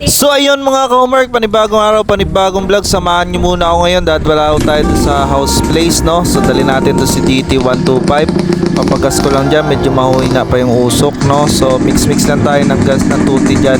So ayun mga ka-homework, panibagong araw, panibagong vlog. Samahan nyo muna ako ngayon dahil wala tayo sa house place no? So dali natin to si DT125 Papagas ko lang dyan, medyo mahina pa yung usok no? So mix mix lang tayo ng gas ng tuti dyan.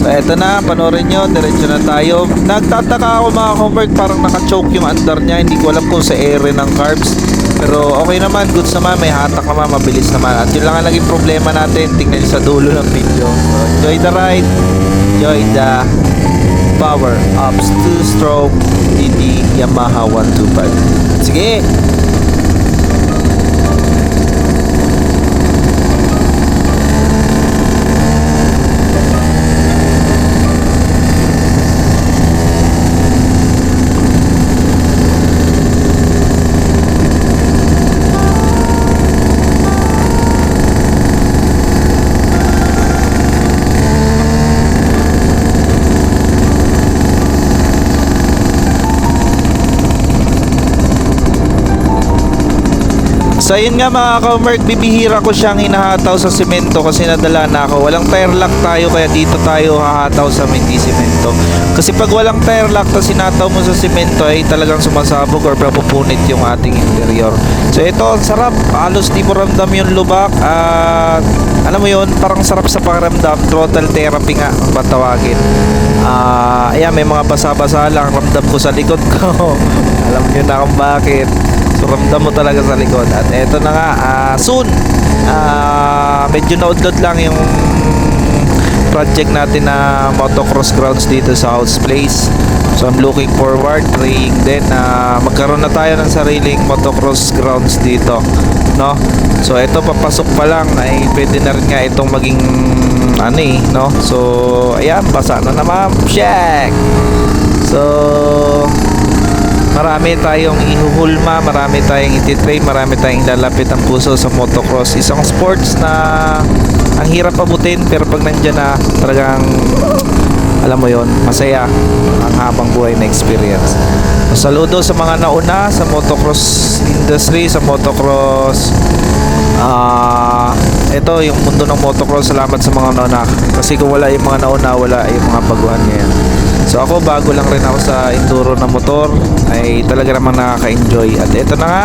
So eto na, panoorin nyo, diretso na tayo. Nagtataka ako mga ka-homework, parang nakachoke yung andar niya. Hindi ko alam kung sa ere ng carbs. Pero okay naman, goods naman, may hatak naman, mabilis naman. At yun lang ang naging problema natin, tingnan nyo sa dulo ng video. So enjoy the ride enjoy the power ups two-stroke DD Yamaha 125. Sige! So yun nga mga ka-merk, bibihira ko siyang hinahataw sa simento kasi nadala na ako. Walang tire lock tayo kaya dito tayo hahataw sa hindi simento. Kasi pag walang tire lock tapos sinataw mo sa simento ay talagang sumasabog or papupunit yung ating interior. So ito, sarap. Halos di mo ramdam yung lubak at alam mo yun, parang sarap sa pakiramdam. Throttle therapy nga ang patawagin. Ah, ayan, may mga basa-basa lang ramdam ko sa likod ko. alam niyo na kung bakit. Ramdam mo talaga sa likod. At eto na nga ah, Soon ah, Medyo naudlot lang yung Project natin na Motocross grounds dito sa House Place. So I'm looking forward Praying din na Magkaroon na tayo ng sariling Motocross grounds dito No? So eto papasok pa lang Ay pwede na rin nga itong maging Ano eh no? So ayan Basa na naman. Check! So marami tayong ihuhulma, marami tayong ititrain, marami tayong lalapit ang puso sa motocross. Isang sports na ang hirap abutin pero pag nandyan na talagang alam mo yon masaya ang habang buhay na experience. Saludo sa mga nauna sa motocross industry, sa motocross Ah, ito yung mundo ng motocross. Salamat sa mga nauna. Kasi kung wala yung mga nauna, wala yung mga baguhan ngayon. So ako bago lang rin ako sa enduro na motor ay talaga namang nakaka-enjoy. At ito na nga,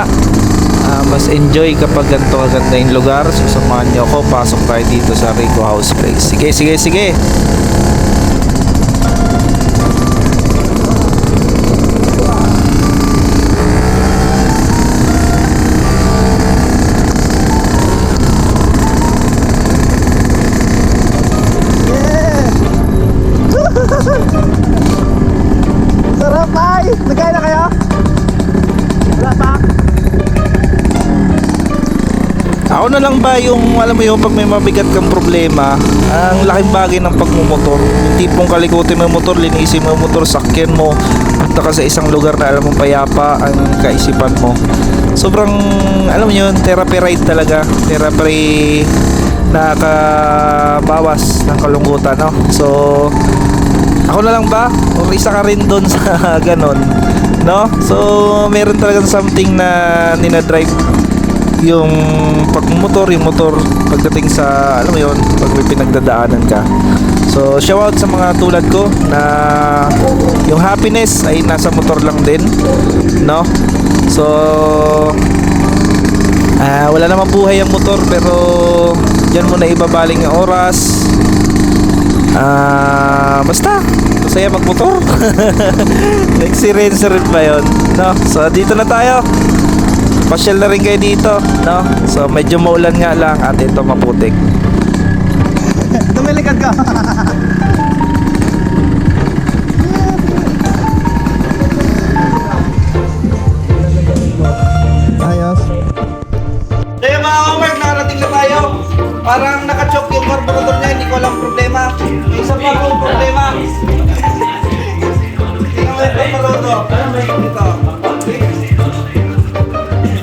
ah, mas enjoy kapag ganito kaganda yung lugar. So samahan niyo ako, pasok tayo dito sa Rico House Place. Sige, sige, sige. Sarap ay! Nagkaya na kayo? Wala pa? Ako na lang ba yung, alam mo yung pag may mabigat kang problema, ang laking bagay ng pagmumotor. Yung tipong kalikutin mo yung motor, linisin mo yung motor, sakyan mo, punta ka sa isang lugar na alam mong payapa ang kaisipan mo. Sobrang, alam mo yun, therapy ride talaga. Therapy nakakabawas ng kalungkutan, no? So, ako na lang ba? O isa ka rin doon sa ganon, no? So, meron talagang something na ninadrive yung pagmumotor, yung motor pagdating sa, alam mo yun, pag may pinagdadaanan ka. So, shout out sa mga tulad ko na yung happiness ay nasa motor lang din, no? So, ah wala namang buhay ang motor pero diyan mo na ibabaling ang oras. Ah, basta masaya magmotor. Na-experience rin ba yun? No? So, dito na tayo. Pasyal na rin kayo dito, no? So, medyo maulan nga lang at ito maputik. Tumilikad ka! Parang nakachoke yung carburetor niya, hindi ko alam problema. May isa pa akong problema. Tingnan mo yung carburetor. Ito.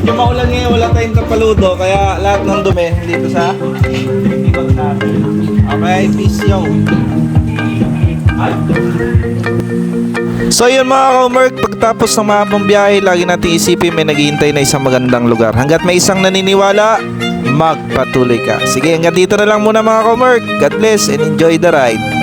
Yung maulan ngayon, wala tayong kapaludo, kaya lahat ng dumi dito sa. Okay, peace yo. So yun mga ka-homework, pagtapos ng mahabang biyahe, lagi natin isipin may naghihintay na isang magandang lugar. Hanggat may isang naniniwala, magpatuloy ka. Sige, hanggang dito na lang muna mga komork. God bless and enjoy the ride.